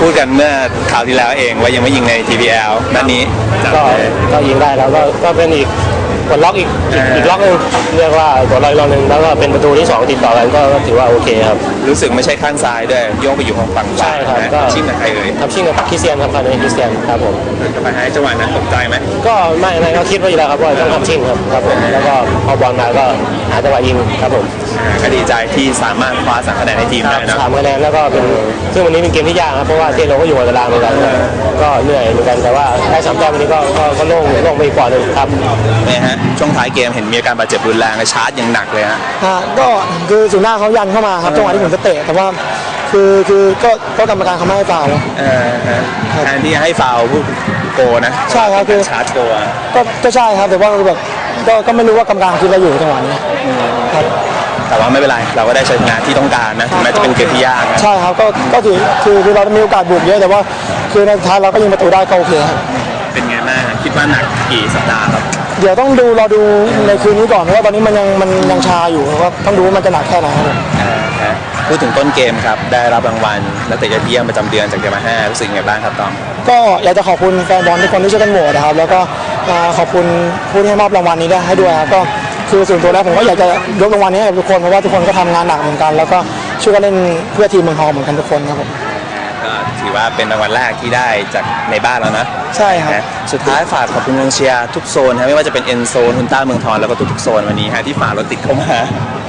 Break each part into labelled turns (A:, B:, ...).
A: พูดกันเมื่อคราวที่แล้วเองว่ายังไม่ยิงใน TPL นัดนี้จัด
B: ก็
A: เลย
B: ก็ยิงได้แล้วก็ก็เป็นอีก กดล็อกอีกอีก
A: อ่า
B: อีกล็อกหนึงเรียกว่ากดล็อกอีกล็อกหนึงแล้วก็เป็นประตูที่สองติดต่อกันก็ก็ถือว่าโอเคครับ
A: รู้สึกไม่ใช่ข้างซ้ายด้วยโยกไปอยู่ของฝั่งขวา
B: ใช่ครับ
A: นะ
B: ก็
A: ชิงกับใครเอ่ย
B: ทำชิ่งกับคริสเตียนครับคราวนี้คริสเตียนครับผม
A: กับไปให้จังหวะนั้นตกใจไหม
B: ก็ไม่ไม่ก็คิดไว้อยู่แล้วครับว่าต้องทำชิ่งครับครับผมแล้วก็พอบอลมาก็หาจังหวะยิงครับผม
A: อ่าก็ดีใจที่สามารถคว้าสามคะแนนในทีมได้นะ
B: สามคะแนนแล้วก็เป็นซึ่งวันนี้เป็นเกมที่ยากครับเพราะว่าเทโลก็อยู่หัวตารางเหมือนกันก็เหนื่อยเหมือนกันแต่ว่าได้สามแต้มวันนี้ก็ก็ก็โล่งโล่งไปอีกกว่าหนึ่งครับ
A: เนี่ยฮะช่วงท้ายเกมเห็นมีอาการบาดเจ็บรุนแรงและชาร์จอย่างหนักเลยฮะ
C: ฮะก็คือศูนย์หน้าเขายันเข้ามาครับจังหวะที่ผมจะเตะแต่ว่าคือคือก็ก็กรรมการเขาไม่ให้ฟาวล์
A: เออฮะแทนที่จะให้ฟาวล์ผู้โกนะ
C: ใช่ครับคือ
A: ชาร์จโกอะ
C: ก็ก็ใช่ครับแต่ว่าแบบก็ก็ไม่รู้ว่ากรรมการคิดอะไรอยู่จังหวะนี้ครับ
A: แต่ว่าไม่เป็นไรเราก็ได้ชัยชนะที่ต้องการนะถึงแม้จะเป็นเกมที่ยากนะ
C: ใช่ครับก็ก็ถือคือคือเรามีโอกาสบุกเยอะแต่ว่าคือในสุดท้ายเราก็ยิงประตูได้ก็โอเคครับ
A: เป็นไงบ้างคิดว่าหนักกี่สัปดาห์ครับ
C: เดี๋ยวต้องดูรอดูในคืนนี้ก่อนเพราะว่าตอนนี้มันยังมันยังชาอยู่ว่าต้องดูว่ามันจะหนักแค่ไหนครับผม
A: พูดถึงต้นเกมครับ ได้รับรางวัลนักเตะยอดเยี่ยมประจำเดือนจากเกมมาห้ารู้สึกยังไงบ้างครับตอม
C: ก็อยากจะขอบคุณแฟนบอลทุกคนที่ช่วยกันโหวตนะครับ แล้วก็อ่าขอบคุณผู้ที่ให้มอบรางวัลนี้ได้ให้ด้วยครับก็คือส่วนตัวแล้วผมก็อยากจะยกรางวัลนี้ให้กับทุกคนเพราะว่าทุกคนก็ทำงานหนักเหมือนกัน แล้วก็ช่วยกันเล่นเพื่อทีมเมืองทองเหมือนกันทุกคนครับผม
A: ก็ถือว่าเป็นรางวัลแรกที่ได้จากในบ้านแล้วนะ
C: ใช่ครับ
A: นะสุดท้ายฝากขอบคุณกองเชียร์ทุกโซนฮะไม่ว่าจะเป็นเอ็นโซนฮุนต้าเมืองทองแล้วก็ทุกๆโซนวันนี้ฮะที่ฝ่ารถติดเข้ามา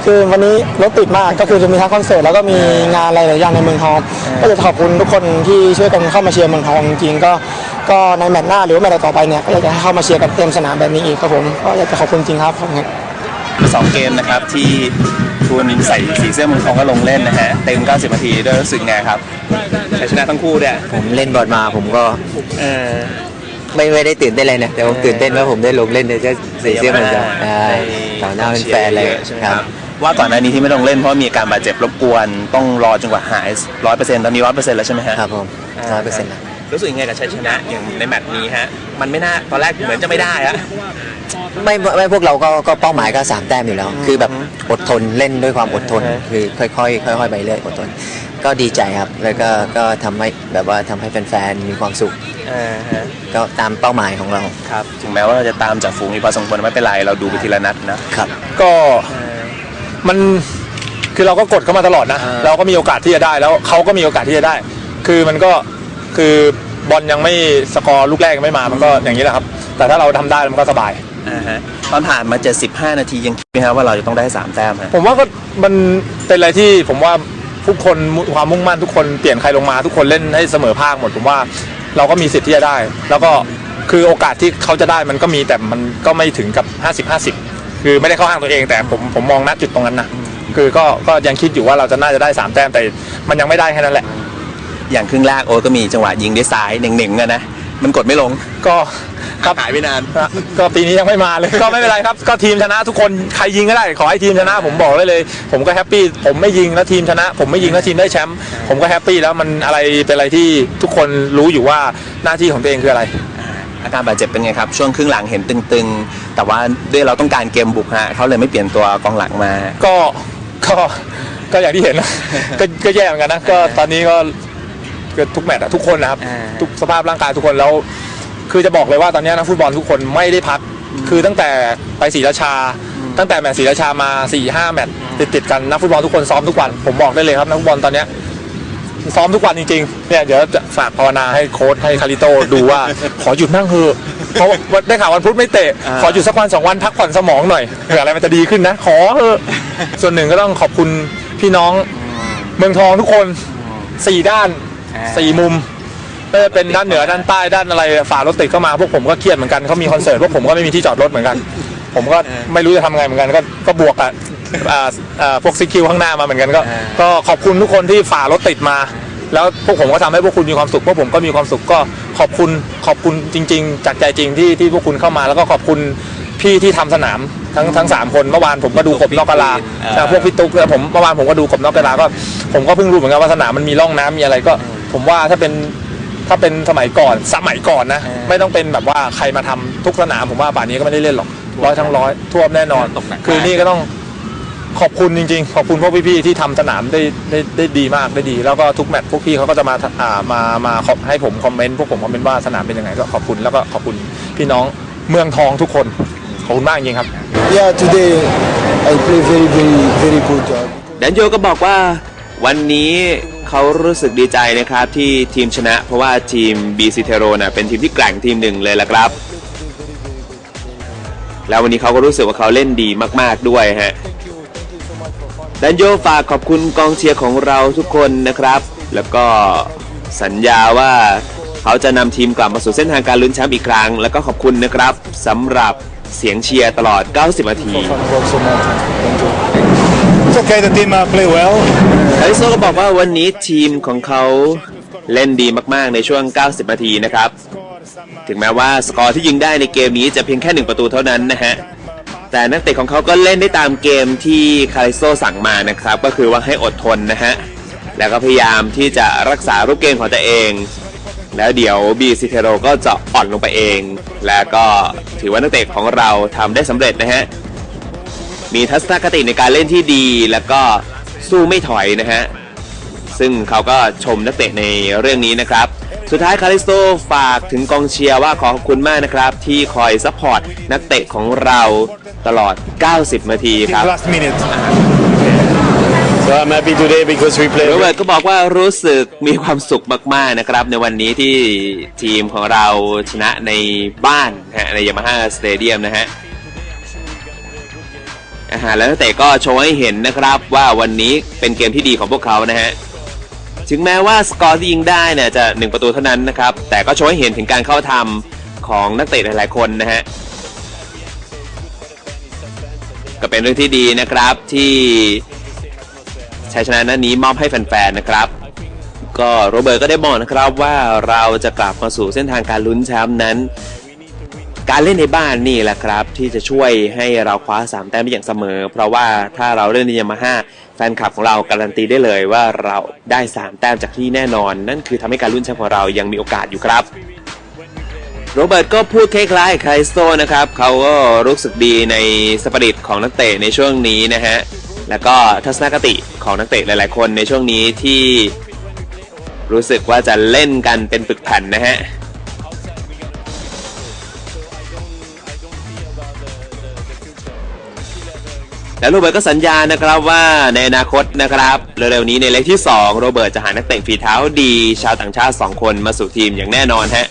C: คือวันนี้รถติดมากก็คือจะมีทั้งคอนเสิร์ตแล้วก็มีงานอะไรหลายอย่างในเมืองทอง ก็จะขอบคุณทุกคนที่ช่วยกันเข้ามาเชียร์เมืองทองจริงๆก็ก็ในแมตช์หน้าหรือว่าแมตช์ต่อไปเนี่ยก็อยากจะให้เข้ามาเชียร์กันเต็มสนามแบบนี้อีกครับผมก็อยากจะขอบคุณจริงครับขอบคุณครับ
A: สองเกมนะครับที่คุณใส่สีเสื้อเมืองทองก็ลงเล่นนะฮะเต็ม 90 นาทีด้วยรู้สึกไงครับชัยชนะทั้งคู่เนี่ย
D: ผมเล่นบอลมาผมก็
A: เออ
D: ไม่ไม่ได้ตื่นเต้นเลยนะแต่ผมตื่นเต้นว่าผมได้ลงเล่นในเสื้อสีเสื้อเหมือนกันใช่ต่อหน้าเป็นแฟนเลย
A: ใช่ไหม
D: ค
A: ค
D: รั
A: รับบว่าก่อนหน้านี้ที่ไม่ลงเล่นเพราะมีอาการบาดเจ็บรบกวนต้องรอจนกว่าหายร้อยเปอร์เซ็นต์ตอนนี้ร้อยเปอร์เซ็นต์แล้วใช่ไหมฮะ
D: ครับผมร้อยเปอร์เซ็นต์
A: รู้สึกยังไงกับชัยชนะอย่างในแมตช์นี้ฮะมันไม่น่าตอนแรกเหมือนจะไม่ได้อะ
D: ไม่ไม่พวกเราก็ก็เป้าหมายก็สามแต้มอยู่แล้ว คือแบบอดทนเล่นด้วยความอดทน คือค่อยๆค่อยๆไปเรื่อยอดทน ก็ดีใจครับ แล้วก็ก็ทำให้แบบว่าทำให้แฟนๆมีความสุขก็ตามเป้าหมายของเรา
A: ครับถึงแม้ว่าเราจะตามจากฝูงอีกพอสมควรไม่เป็นไรเราดูไปทีละนัดนะครับ
E: ก็มันคือเราก็กดเข้ามาตลอดนะ เราก็มีโอกาสที่จะได้แล้วเขาก็มีโอกาสที่จะได้ คือมันก็ คือบอลยังไม่สกอร์ลูกแรกยังไม่มามันก็อย่างนี้แหละครับ แต่ถ้าเราทำได้มันก็สบาย
A: อ่าฮะตอนผ่านมา 75 นาทียังคิดไหมครับว่าเราจะต้องได้ 3 แต้มฮะ
E: ผมว่าก็มันเป็นอะไรที่ผมว่าทุกคนความมุ่งมั่นทุกคนเปลี่ยนใครลงมาทุกคนเล่นให้เสมอภาคหมด ผมว่าเราก็มีสิทธิ์ที่จะได้ แล้วก็คือโอกาสที่เขาจะได้มันก็มีแต่มันก็ไม่ถึงกับ 50 50 คือไม่ได้เข้าข้างตัวเอง แต่ผมผมมองณจุดตรงนั้นนะคือก็ก็ยังคิดอยู่ว่าเราจะน่าจะได้3แต้มแต่มันยังไม่ได้แค่นั้นแหละ
A: อย่างครึ่งแรกโอ๊ตก็มีจังหวะยิงด้วยซ้ายเหน่งๆกันนะมันกดไม่ลง
E: ก็ครับ
A: หายไปนาน
E: นะก็ปีนี้ยังไม่มาเลย ก็ไม่เป็นไรครับ ก็ทีมชนะทุกคนใครยิงก็ได้ ขอให้ทีมชนะผมบอกได้เลย ผมก็แฮปปี้ผมไม่ยิงแล้วทีมชนะ ผมไม่ยิงแล้วทีมได้แชมป์ผมก็แฮปปี้แล้วมันอะไรเป็นอะไรที่ทุกคนรู้อยู่ว่าหน้าที่ของตัวเองคืออะไร
A: อาการบาดเจ็บเป็นไงครับ ช่วงครึ่งหลังเห็นตึงๆ แต่ว่าด้วยเราต้องการเกมบุกฮะเขาเลยไม่เปลี่ยนตัวกองหลังมา
E: ก็ก็ก็อย่างที่เห็นนะก็ก็แย่เหมือนกันนะก็ตอนนี้ก็ ก็ทุกแมตช์อะทุกคนนะครับ
A: อ่า
E: ทุกสภาพร่างกายทุกคนแล้ว คือจะบอกเลยว่าตอนนี้นักฟุตบอลทุกคนไม่ได้พัก คือตั้งแต่ไปศรีราชา ตั้งแต่แมตช์ศรีราชามา4ี่ห้าแมตช์ติดติดๆกันนักฟุตบอลทุกคนซ้อมทุกวันผมบอกได้เลยครับนักฟุตบอลตอนเนี้ยซ้อมทุกวันจริงๆเนี่ยเดี๋ยวจะฝากภาวนาให้โค้ชให้คาริโตดูว่า ขอหยุดนั่งเถอะเพราะว่าได้ข่าววันพุธไม่เตะขอหยุดสักวันสองวันพักผ่อนสมองหน่อยเผื่ออะไรมันจะดีขึ้นนะ ขอเถอะส่วนหนึ่งก็ต้องขอบคุณพี่น้องเมืองทองทุกคน สี่ด้าน สี่มุมไม่ว่าเป็นด้านเหนือด้านใต้ด้านอะไรฝ่ารถติดเข้ามาพวกผมก็เครียดเหมือนกันเขามีคอนเสิร์ตพวกผมก็ไม่มีที่จอดรถเหมือนกัน ผมก็ไม่รู้จะทำไงเหมือนกันก็ก็บวกกับอ่าอ่าพวกซีคิวข้างหน้ามาเหมือนกันก็ ก็ขอบคุณทุกคนที่ฝ่ารถติดมา แล้วพวกผมก็ทำให้พวกคุณมีความสุขพวกผมก็มีความสุขก็ขอบคุณขอบคุณจริง ๆ จากใจจริงที่ที่พวกคุณเข้ามา แล้วก็ขอบคุณพี่ที่ทำสนามทั้งทั้งสามคนเมื่อวานผมก็ดูกบนอกกะลา
A: อ่า
E: แต่พวกพี่ตุ๊กแล้วผมเมื่อวานผมก็ดูกบนอกกะลาก็ผมก็เพิ่งรู้เหมือนกันว่าสนามมันมีร่องน้ำมีอะไรก็ ผมว่าถ้าเป็นถ้าเป็นสมัยก่อนสมัยก่อนนะไม่ต้องเป็นแบบว่าใครมาทำทุกสนามผมว่าป่านนี้ก็ไม่ได้เล่นหรอกร้อยทั้งร้อยท่วมแน่นอนคือนี่ก็ต้องขอบคุณจริง ๆ ขอบคุณพวกพี่ๆที่ทำสนามได้ได้ได้ดีมากได้ดี แล้วก็ทุกแมตช์พวกพี่เขาก็จะมาอ่ามามาขอบให้ผมคอมเมนต์พวกผมคอมเมนต์ว่าสนามเป็นยังไงก็ขอบคุณแล้วก็ขอบคุณพี่น้องเมืองทองทุกคนขอบคุณมากจริงๆครับ
C: Yeah today I play very very very good job
A: แดนโยก็บอกว่าวันนี้ เขารู้สึกดีใจนะครับที่ทีมชนะ เพราะว่าทีม BC t e r o นะเป็นทีมที่แกร่งทีมหนึ่งเลยละครับ แล้ววันนี้เขาก็รู้สึกว่าเขาเล่นดีมากๆด้วยฮะแดนโยฝากขอบคุณกองเชียร์ของเราทุกคนนะครับ แล้วก็สัญญาว่าเขาจะนำทีมกลับมาสู่เส้นทางการลุ้นแชมป์อีกครั้ง แล้วก็ขอบคุณนะครับสำหรับเสียงเชียร์ตลอด 90 นาที
F: It's okay, the team uh, play well.
A: คาริโซก็บอกว่าวันนี้ทีมของเขาเล่นดีมากๆในช่วง 90 นาทีนะครับ ถึงแม้ว่าสกอร์ที่ยิงได้ในเกมนี้จะเพียงแค่หนึ่งประตูเท่านั้นนะฮะ แต่นักเตะของเขาก็เล่นได้ตามเกมที่คาริโซสั่งมานะครับ ก็คือว่าให้อดทนนะฮะ แล้วก็พยายามที่จะรักษารูปเกมของตัวเอง แล้วเดี๋ยวบีซิเทโรก็จะอ่อนลงไปเอง แล้วก็ถือว่านักเตะของเราทำได้สำเร็จนะฮะ มีทัศนคติในการเล่นที่ดีแล้วก็ สู้ไม่ถอยนะฮะ ซึ่งเขาก็ชมนักเตะในเรื่องนี้นะครับ สุดท้ายคาริสโตฝากถึงกองเชียร์ว่าขอขอบคุณมากนะครับ ที่คอยซัพพอร์ตนักเตะของเราตลอด 90 นาทีครับ
F: Last minute.
B: so I'm happy today because we play
A: โรเบิร์ตก็บอกว่ารู้สึกมีความสุขมาก ๆ นะครับ ในวันนี้ที่ทีมของเราชนะในบ้านนะฮะในยามาฮ่าสเตเดียมนะฮะ อาหารแล้วนักเตะก็โชว์ให้เห็นนะครับ ว่าวันนี้เป็นเกมที่ดีของพวกเขานะฮะถึงแม้ว่าสกอร์ที่ยิงได้เนี่ยจะหนึ่งประตูเท่านั้นนะครับ แต่ก็โชว์ให้เห็นถึงการเข้าทำของนักเตะหลายๆคนนะฮะก็เป็นเรื่องที่ดีนะครับที่ชัยชนะนัดนี้มอบให้แฟนๆนะครับ ก็โรเบิร์ตก็ได้บอกนะครับว่าเราจะกลับมาสู่เส้นทางการลุ้นแชมป์นั้น การเล่นในบ้านนี่แหละครับ ที่จะช่วยให้เราคว้าสามแต้มได้อย่างเสมอ เพราะว่าถ้าเราเล่นในยามาฮ่าแฟนคลับของเราการันตีได้เลยว่าเราได้สามแต้มจากที่แน่นอน นั่นคือทำให้การลุ้นแชมป์ของเรายังมีโอกาสอยู่ครับโรเบิร์ตก็พูดคล้ายๆไคลโตนะครับ เขาก็รู้สึกดีในสปริตของนักเตะในช่วงนี้นะฮะ แล้วก็ทัศนคติของนักเตะหลายๆคนในช่วงนี้ที่รู้สึกว่าจะเล่นกันเป็นปึกแผ่นนะฮะ แล้วโรเบิร์ตก็สัญญานะครับว่าในอนาคตนะครับเร็วๆนี้ในเล็กที่ 2 โรเบิร์ตจะหานักเตะฝีเท้าดี ชาวต่างชาติ 2 คนมาสู่ทีมอย่างแน่นอนฮะ